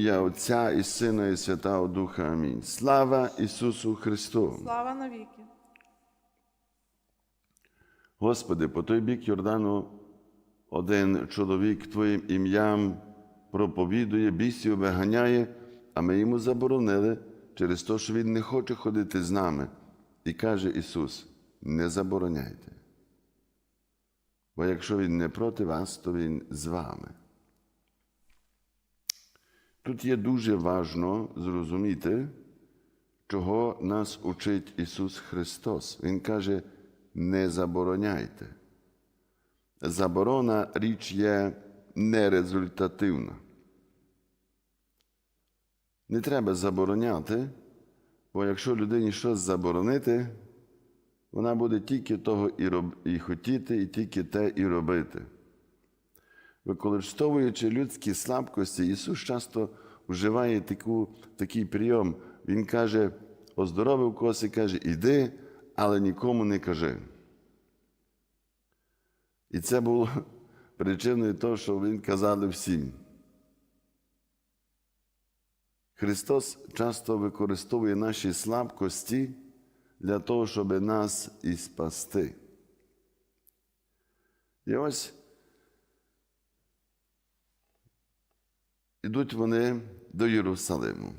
ім'я Отця і Сина, і Святого Духа. Амінь. Слава Ісусу Христу! Слава навіки. Господи, по той бік Йордану один чоловік Твоїм ім'ям проповідує, бісів виганяє, а ми йому заборонили через те, що Він не хоче ходити з нами. І каже Ісус: не забороняйте. Бо якщо Він не проти вас, то Він з вами. Тут є дуже важно зрозуміти, чого нас учить Ісус Христос. Він каже, не забороняйте. Заборона річ є нерезультативна. Не треба забороняти, бо якщо людині щось заборонити, вона буде тільки того і, роб... і хотіти, і тільки те і робити. Використовуючи людські слабкості, Ісус часто вживає таку, такий прийом. Він каже, оздоровив когось і каже, іди, але нікому не кажи. І це було причиною того, що Він казали всім. Христос часто використовує наші слабкості для того, щоб нас і спасти. І ось ідуть вони до Єрусалиму.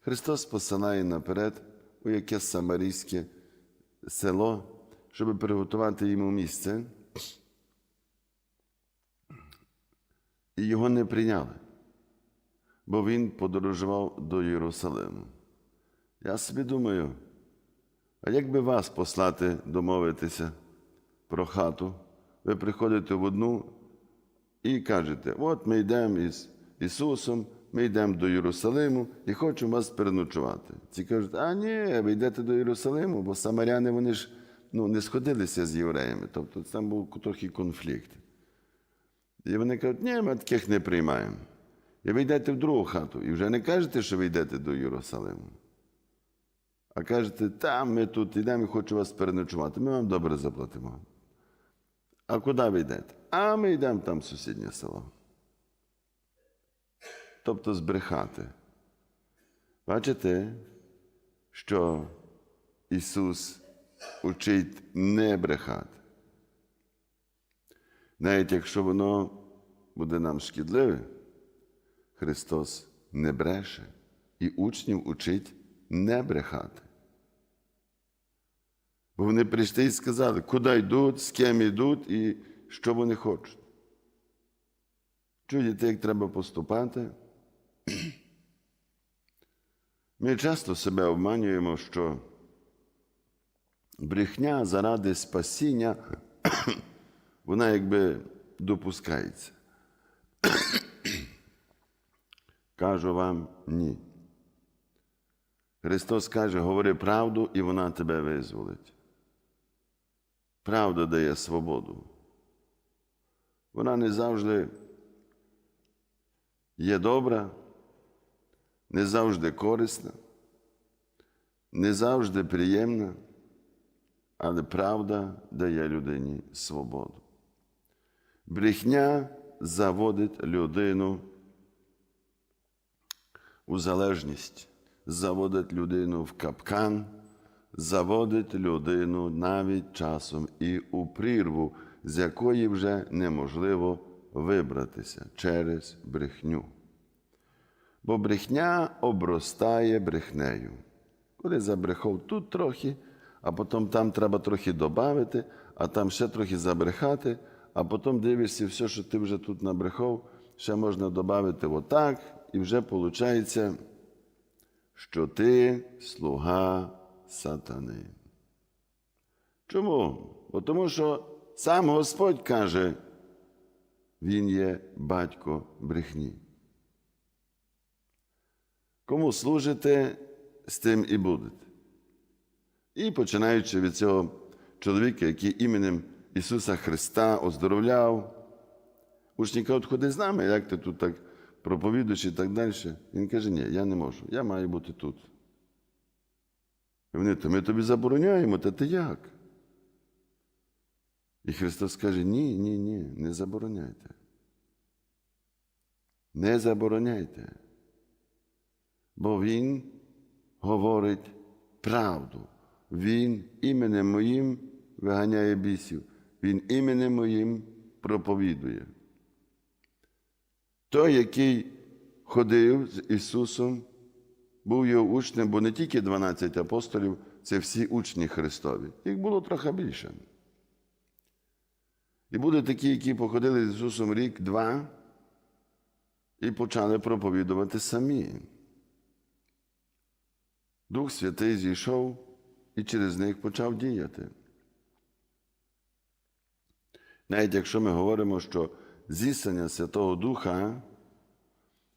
Христос посилає наперед у якесь самарійське село, щоб приготувати йому місце. І його не прийняли, бо він подорожував до Єрусалиму. Я собі думаю, а як би вас послати домовитися про хату? Ви приходите в одну і кажете: от ми йдемо із Ісусом, ми йдемо до Єрусалиму і хочемо вас переночувати. Ці кажуть, а ні, ви йдете до Єрусалиму, бо самаряни вони ж ну, не сходилися з євреями. Тобто там був трохи конфлікт. І вони кажуть, ні, ми таких не приймаємо. І ви йдете в другу хату, і вже не кажете, що ви йдете до Єрусалиму. А кажете, там ми тут йдемо і хочу вас переночувати. Ми вам добре заплатимо. А куди ви йдете? А ми йдемо там в сусіднє село. Тобто збрехати. Бачите, що Ісус учить не брехати. Навіть якщо воно буде нам шкідливе, Христос не бреше і учнів учить не брехати. Бо вони прийшли і сказали, куди йдуть, з ким йдуть і що вони хочуть. Чуєте, як треба поступати? Ми часто себе обманюємо, що брехня заради спасіння, вона якби допускається. Кажу вам ні. Христос каже, говори правду, і вона тебе визволить. Правда дає свободу. Вона не завжди є добра, не завжди корисна, не завжди приємна, але правда дає людині свободу. Брехня заводить людину у залежність, заводить людину в капкан, заводить людину навіть часом і у прірву, з якої вже неможливо вибратися через брехню. Бо брехня обростає брехнею. Коли забрехав тут трохи, а потім там треба трохи додати, а там ще трохи забрехати, а потім дивишся, все, що ти вже тут набрехав, ще можна додати отак, і вже виходить, що ти слуга сатани. Чому? Бо тому що сам Господь каже, Він є батько брехні. Кому служите, з тим і будете. І починаючи від цього чоловіка, який іменем Ісуса Христа оздоровляв, учні кажуть, ходи з нами, як ти тут так проповідуєш і так далі. Він каже, ні, я не можу, я маю бути тут. І вони, то ми тобі забороняємо, та ти як? І Христос каже, ні, ні, ні, не забороняйте. Не забороняйте. Бо Він говорить правду. Він іменем моїм виганяє бісів, Він іменем моїм проповідує. Той, який ходив з Ісусом, був його учнем, бо не тільки 12 апостолів, це всі учні Христові. Їх було трохи більше. І будуть такі, які походили з Ісусом рік-два і почали проповідувати самі. Дух Святий зійшов і через них почав діяти. Навіть якщо ми говоримо, що зіснення Святого Духа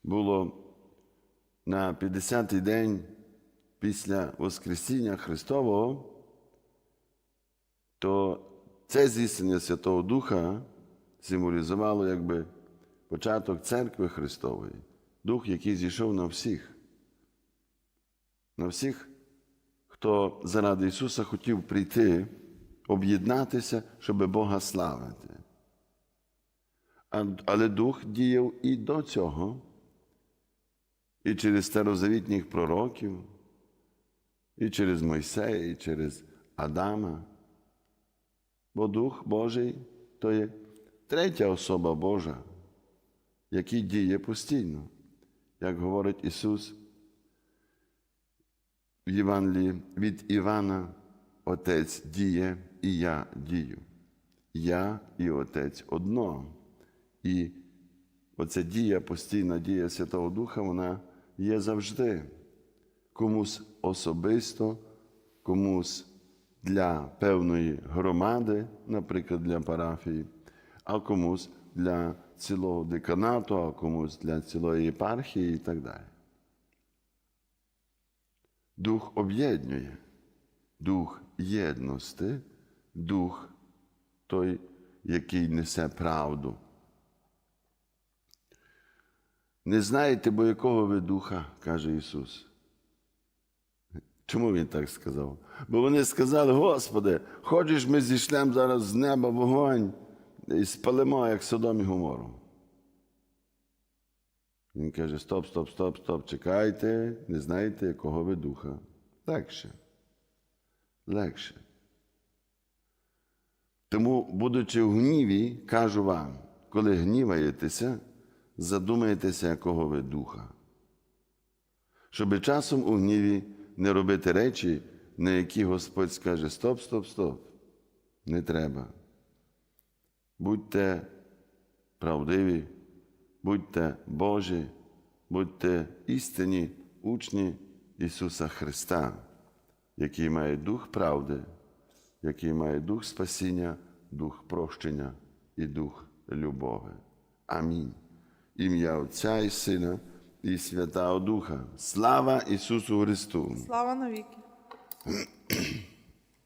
було на 50-й день після Воскресіння Христового, то це зіснення Святого Духа символізувало якби початок церкви Христової, Дух, який зійшов на всіх, на всіх, хто заради Ісуса хотів прийти, об'єднатися, щоб Бога славити. Але Дух діяв і до цього, і через старозавітніх пророків, і через Мойсея, і через Адама. Бо Дух Божий то є третя особа Божа, який діє постійно, як говорить Ісус в Євангелії від Івана, Отець діє і я дію. Я і Отець одно. І оця дія, постійна дія Святого Духа, вона є завжди. Комусь особисто, комусь для певної громади, наприклад, для парафії, а комусь для цілого деканату, а комусь для цілої єпархії і так далі. Дух об'єднує, дух єдності, дух той, який несе правду. Не знаєте, бо якого ви духа, каже Ісус. Чому Він так сказав? Бо вони сказали, Господи, хочеш, ми зійшлем зараз з неба вогонь і спалимо, як Содом і Гомору. Він каже: стоп, стоп, стоп, стоп, чекайте, не знаєте, якого ви духа. Легше. Легше. Тому, будучи в гніві, кажу вам, коли гніваєтеся, задумайтеся, якого ви духа. Щоби часом у гніві не робити речі, на які Господь скаже: стоп, стоп, стоп. Не треба. Будьте правдиві, будьте Божі, будьте істинні учні Ісуса Христа, який має дух правди, який має дух спасіння, дух прощення і дух любові. Амінь. Ім'я Отця і Сина і Святого Духа. Слава Ісусу Христу! Слава навіки.